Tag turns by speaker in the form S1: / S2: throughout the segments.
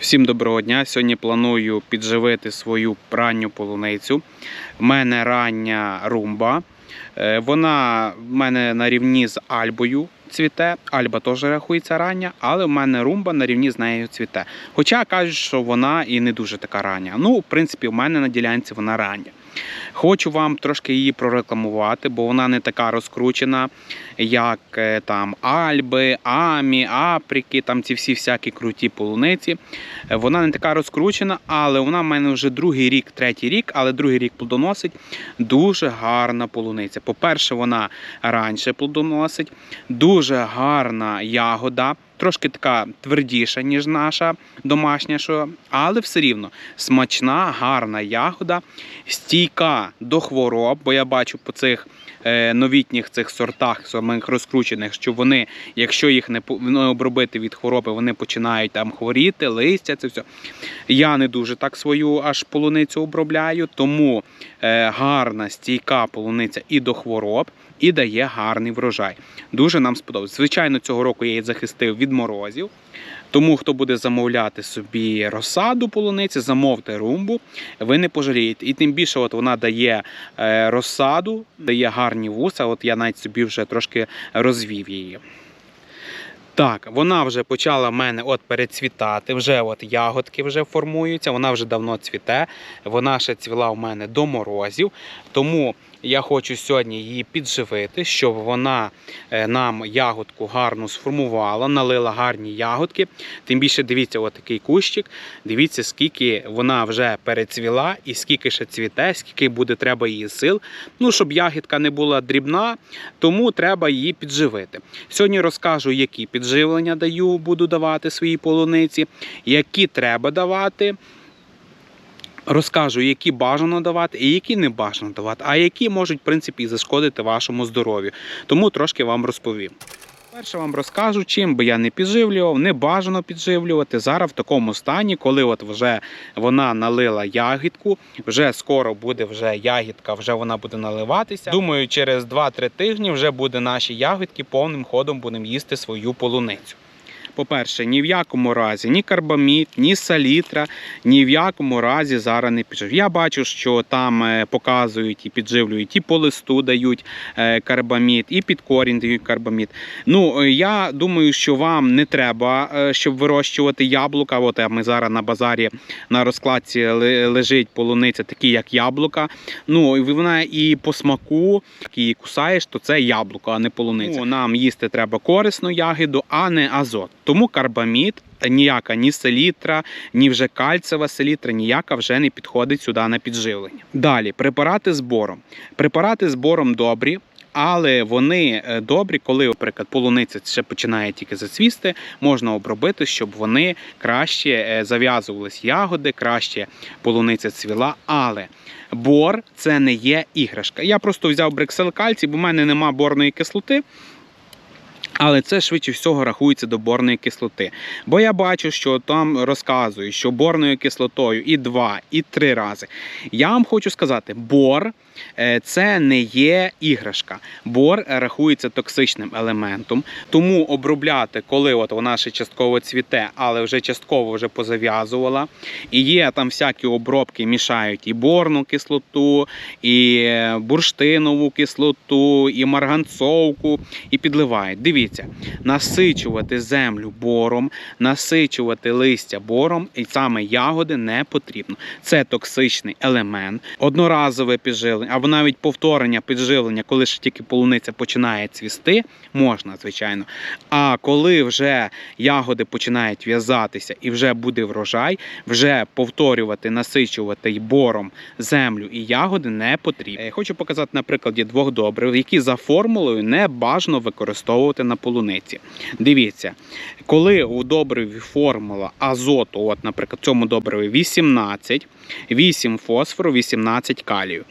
S1: Всім доброго дня. Сьогодні планую підживити свою ранню полуницю. У мене рання румба. Е, Вона в мене на рівні з альбою цвіте. Альба теж рахується рання, але в мене румба на рівні з нею цвіте. Хоча кажуть, що вона і не дуже така рання. Ну, в принципі, в мене на ділянці вона рання. Хочу вам трошки її прорекламувати, бо вона не така розкручена, як е, там Альби, Амі, Апріки, там ці всі всякі круті полуниці. Е, Вона не така розкручена, але вона в мене вже другий рік, третій рік, але другий рік плодоносить. Дуже гарна полуниця. По-перше, вона раніше плодоносить, дуже гарна ягода. Трошки така твердіша, ніж наша домашня, що, але все рівно смачна, гарна ягода, стійка до хвороб, бо я бачу по цих е, новітніх цих сортах, самих розкручених, що вони, якщо їх не, не обробити від хвороби, вони починають там хворіти, листя, це все. Я не дуже так свою аж полуницю обробляю, тому е, гарна, стійка полуниця і до хвороб, і дає гарний врожай. Дуже нам сподобалось. Звичайно, цього року я її захистив від морозів. Тому, хто буде замовляти собі розсаду полуниці, замовте румбу, ви не пожалієте. І тим більше, от вона дає е, розсаду, дає гарні вуса. От я навіть собі вже трошки розвів її. Так, вона вже почала в мене от перецвітати, вже от ягодки вже формуються, вона вже давно цвіте, вона ще цвіла в мене до морозів. Тому я хочу сьогодні її підживити, щоб вона е, нам ягодку гарно сформувала, налила гарні ягодки. Тим більше дивіться, от такий кущик. Дивіться, скільки вона вже перецвіла і скільки ще цвіте, скільки буде треба її сил. Ну, щоб ягідка не була дрібна, тому треба її підживити. Сьогодні розкажу, які підживлення даю, буду давати своїй полуниці, які треба давати. Розкажу, які бажано давати і які не бажано давати, а які можуть в принципі зашкодити вашому здоров'ю. Тому трошки вам розповім. Перше вам розкажу, чим би я не підживлював, не бажано підживлювати. Зараз в такому стані, коли от вже вона налила ягідку, вже скоро буде вже ягідка, вже вона буде наливатися. Думаю, через 2-3 тижні вже буде наші ягідки повним ходом будемо їсти свою полуницю. По-перше, ні в якому разі ні карбамід, ні салітра, ні в якому разі зараз не піджив. Я бачу, що там е, показують і підживлюють, і по листу дають е, карбамід, і під корінь дають карбамід. Ну, е, я думаю, що вам не треба, щоб вирощувати яблука. От ми зараз на базарі на розкладці лежить полуниця, такі як яблука. Ну, і вона і по смаку, як її кусаєш, то це яблуко, а не полуниця. Ну, нам їсти треба корисну ягоду, а не азот. Тому карбамід. Ніяка ні селітра, ні вже кальцева селітра, ніяка вже не підходить сюди на підживлення. Далі препарати з бором. Препарати з бором добрі, але вони е, добрі, коли, наприклад, полуниця ще починає тільки зацвісти, можна обробити, щоб вони краще е, зав'язувались ягоди, краще полуниця цвіла. Але бор це не є іграшка. Я просто взяв брексел кальцій, бо в мене нема борної кислоти. Але це швидше всього рахується до борної кислоти. Бо я бачу, що там розказують, що борною кислотою і два, і три рази. Я вам хочу сказати, бор е, це не є іграшка. Бор рахується токсичним елементом. Тому обробляти, коли от вона ще частково цвіте, але вже частково вже позав'язувала. І є там всякі обробки, мішають і борну кислоту, і е, бурштинову кислоту, і марганцовку, і підливають. Дивіться, насичувати землю бором, насичувати листя бором, і саме ягоди не потрібно. Це токсичний елемент, одноразове підживлення або навіть повторення підживлення, коли ще тільки полуниця починає цвісти, можна, звичайно. А коли вже ягоди починають в'язатися і вже буде врожай, вже повторювати, насичувати бором землю і ягоди не потрібно. Е, Хочу показати на прикладі двох добрив, які за формулою не бажано використовувати на полуниці. Дивіться, коли у добриві формула азоту, от, наприклад, в цьому добриві 18, 8 фосфору, 18 калію.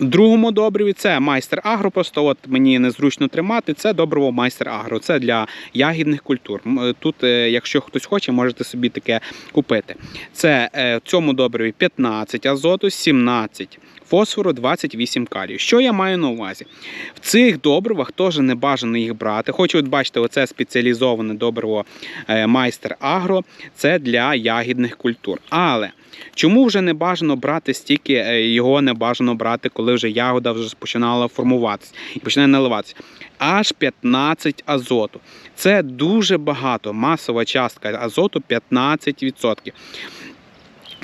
S1: В другому добриві це майстер агро. Просто от мені незручно тримати. Це добриво майстер агро. Це для ягідних культур. Тут, е, якщо хтось хоче, можете собі таке купити. Це е, в цьому добриві 15 азоту, 17 фосфору 28 калію. Що я маю на увазі? В цих добривах теж не бажано їх брати. Хочу, от бачите, оце спеціалізоване добриво е, майстер агро, це для ягідних культур. Але чому вже не бажано брати стільки, е, його не бажано брати, коли вже ягода вже починала формуватися і починає наливатися? Аж 15 азоту. Це дуже багато. Масова частка азоту 15%.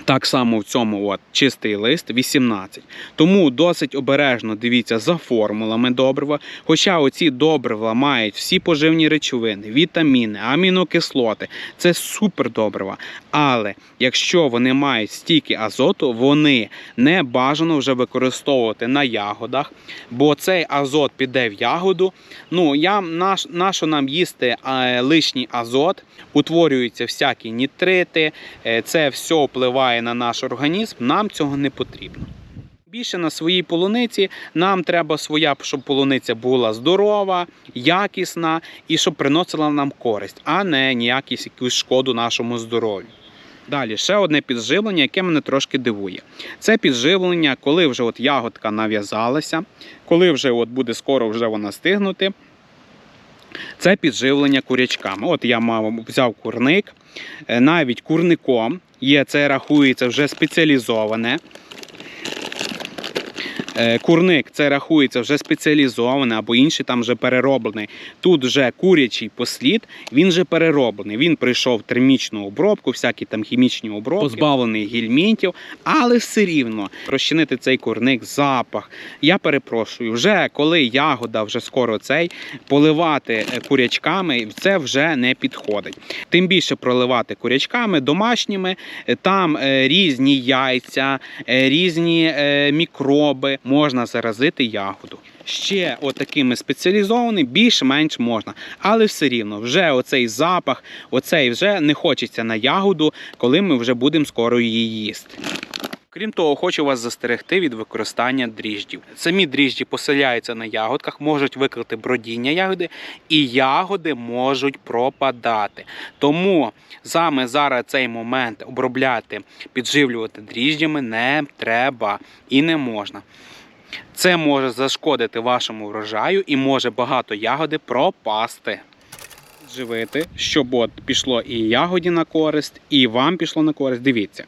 S1: Так само в цьому от, чистий лист 18. Тому досить обережно дивіться за формулами добрива. Хоча оці добрива мають всі поживні речовини, вітаміни, амінокислоти. Це супер добрива. Але якщо вони мають стільки азоту, вони не бажано вже використовувати на ягодах, бо цей азот піде в ягоду. Ну, я, наш, нащо нам їсти е, лишній азот, утворюються всякі нітрити, е, це все впливає на наш організм, нам цього не потрібно. Більше на своїй полуниці нам треба своя, щоб полуниця була здорова, якісна і щоб приносила нам користь, а не ніякісь якусь шкоду нашому здоров'ю. Далі ще одне підживлення, яке мене трошки дивує. Це підживлення, коли вже от ягодка нав'язалася, коли вже от буде скоро вже вона стигнути. Це підживлення курячками. От я мав взяв курник, е, навіть курником є, це рахується вже спеціалізоване. Е, Курник це рахується вже спеціалізований або інший там вже перероблений. Тут вже курячий послід, він вже перероблений. Він пройшов термічну обробку, всякі там хімічні обробки, позбавлений гельмінтів, але все рівно розчинити цей курник, запах. Я перепрошую, вже коли ягода вже скоро цей поливати е, курячками, це вже не підходить. Тим більше проливати курячками домашніми, е, там різні яйця, різні мікроби, можна заразити ягоду. Ще отакими спеціалізованими більш-менш можна, але все рівно вже оцей запах, оцей вже не хочеться на ягоду, коли ми вже будемо скоро її їсти. Крім того, хочу вас застерегти від використання дріждів. Самі дріжджі поселяються на ягодках, можуть викликати бродіння ягоди, і ягоди можуть пропадати. Тому саме зараз цей момент обробляти, підживлювати дріжджами не треба і не можна. Це може зашкодити вашому врожаю і може багато ягоди пропасти. Живити, щоб от пішло і ягоді на користь, і вам пішло на користь. Дивіться,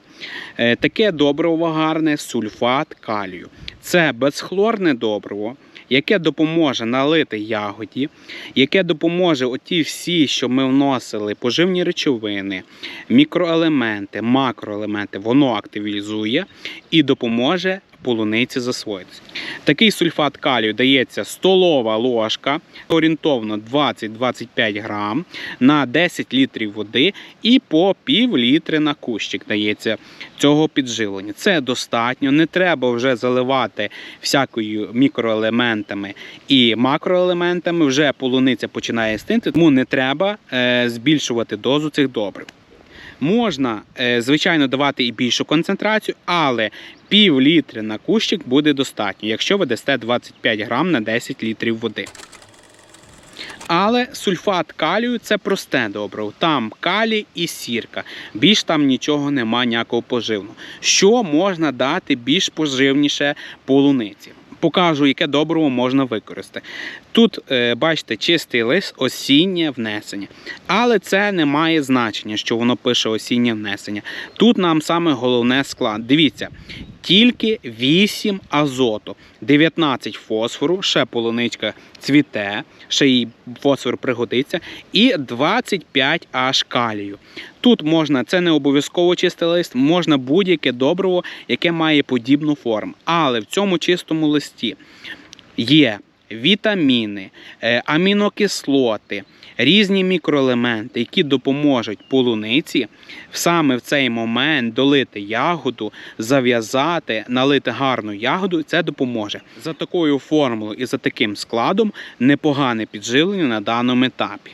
S1: Е, таке добриво гарне сульфат калію. Це безхлорне добриво, яке допоможе налити ягоді, яке допоможе оті всі, що ми вносили, поживні речовини, мікроелементи, макроелементи, воно активізує і допоможе полуниці засвоїтися. Такий сульфат калію дається столова ложка, орієнтовно 20-25 грам на 10 літрів води і по пів літри на кущик дається цього підживлення. Це достатньо, не треба вже заливати всякою мікроелементами і макроелементами. Вже полуниця починає стинти, тому не треба е, збільшувати дозу цих добрив. Можна, е, звичайно, давати і більшу концентрацію, але пів літри на кущик буде достатньо, якщо ви дасте 25 грам на 10 літрів води. Але сульфат калію це просте добриво. Там калій і сірка. Більш там нічого нема, ніякого поживного. Що можна дати більш поживніше полуниці? Покажу, яке добриво можна використати. Тут, е, бачите, чистий лист, осіннє внесення. Але це не має значення, що воно пише осіннє внесення. Тут нам саме головне склад. Дивіться, тільки 8 азоту, 19 фосфору, ще полуничка цвіте, ще їй фосфор пригодиться, і 25 аж калію. Тут можна, це не обов'язково чистий лист, можна будь-яке добриво, яке має подібну форму. Але в цьому чистому листі є вітаміни, е, амінокислоти, різні мікроелементи, які допоможуть полуниці саме в цей момент долити ягоду, зав'язати, налити гарну ягоду. Це допоможе. За такою формулою і за таким складом непогане підживлення на даному етапі.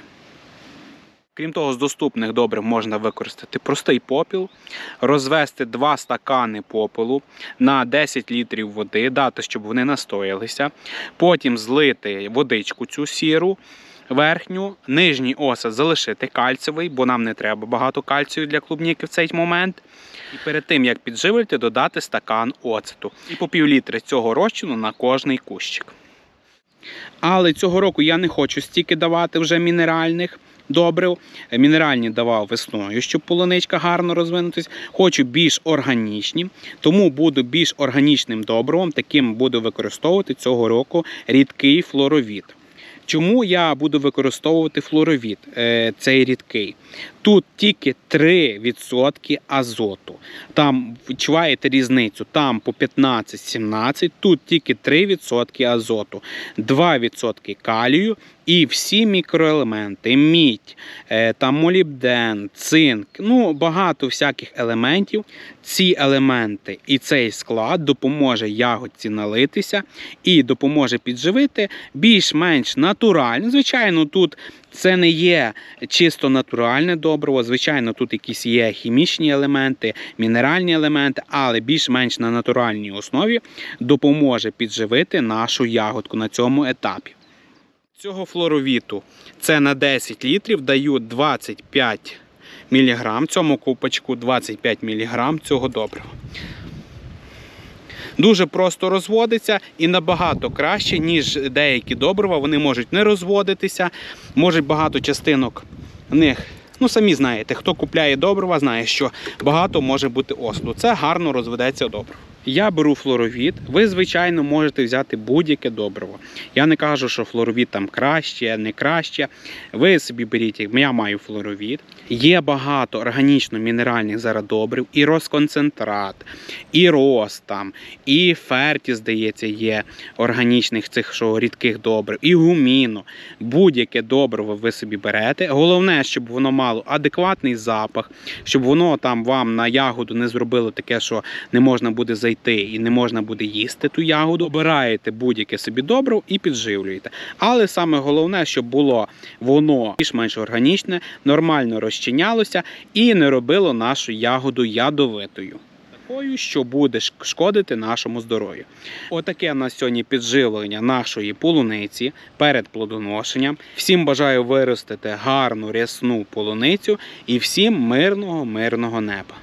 S1: Крім того, з доступних добрив можна використати простий попіл, розвести 2 стакани попелу на 10 літрів води, дати, щоб вони настоялися. Потім злити водичку цю сіру, верхню, нижній осад залишити кальцевий, бо нам не треба багато кальцію для клубніки в цей момент. І перед тим як підживити, додати стакан оцету. І по пів літри цього розчину на кожний кущик. Але цього року я не хочу стільки давати вже мінеральних добрив. Е, Мінеральні давав весною, щоб полуничка гарно розвинутись. Хочу більш органічні, тому буду більш органічним добривом. Таким буду використовувати цього року рідкий флоровід. Чому я буду використовувати флоровід, е, цей рідкий? Тут тільки 3% азоту. Там відчуваєте різницю, там по 15-17, тут тільки 3% азоту, 2% калію і всі мікроелементи, мідь, е, там молібден, цинк, ну багато всяких елементів. Ці елементи і цей склад допоможе ягодці налитися і допоможе підживити більш-менш натурально. Звичайно, тут це не є чисто натуральне добриво. Звичайно, тут якісь є хімічні елементи, мінеральні елементи, але більш-менш на натуральній основі допоможе підживити нашу ягодку на цьому етапі. Цього флоровіту це на 10 літрів даю 25 мг, цьому купочку 25 мг цього добрива. Дуже просто розводиться і набагато краще, ніж деякі добрива. Вони можуть не розводитися, можуть багато частинок них. Ну, самі знаєте, хто купляє добрива, знає, що багато може бути осуду. Це гарно розведеться добриво. Я беру флоровід. Ви, звичайно, можете взяти будь-яке добриво. Я не кажу, що флоровід там краще, не краще. Ви собі беріть, я маю флоровід. Є багато органічно-мінеральних зараз добрив, і розконцентрат, і рост там, і ферті, здається, є органічних цих що, рідких добрив, і гуміно. Будь-яке добриво ви собі берете. Головне, щоб воно мало адекватний запах, щоб воно там вам на ягоду не зробило таке, що не можна буде зайти і не можна буде їсти ту ягоду. Обираєте будь-яке собі добриво і підживлюєте. Але саме головне, щоб було воно більш-менш органічне, нормально розчинялося і не робило нашу ягоду ядовитою. Такою, що буде шкодити нашому здоров'ю. Отаке в нас сьогодні підживлення нашої полуниці перед плодоношенням. Всім бажаю виростити гарну рясну полуницю і всім мирного, мирного неба.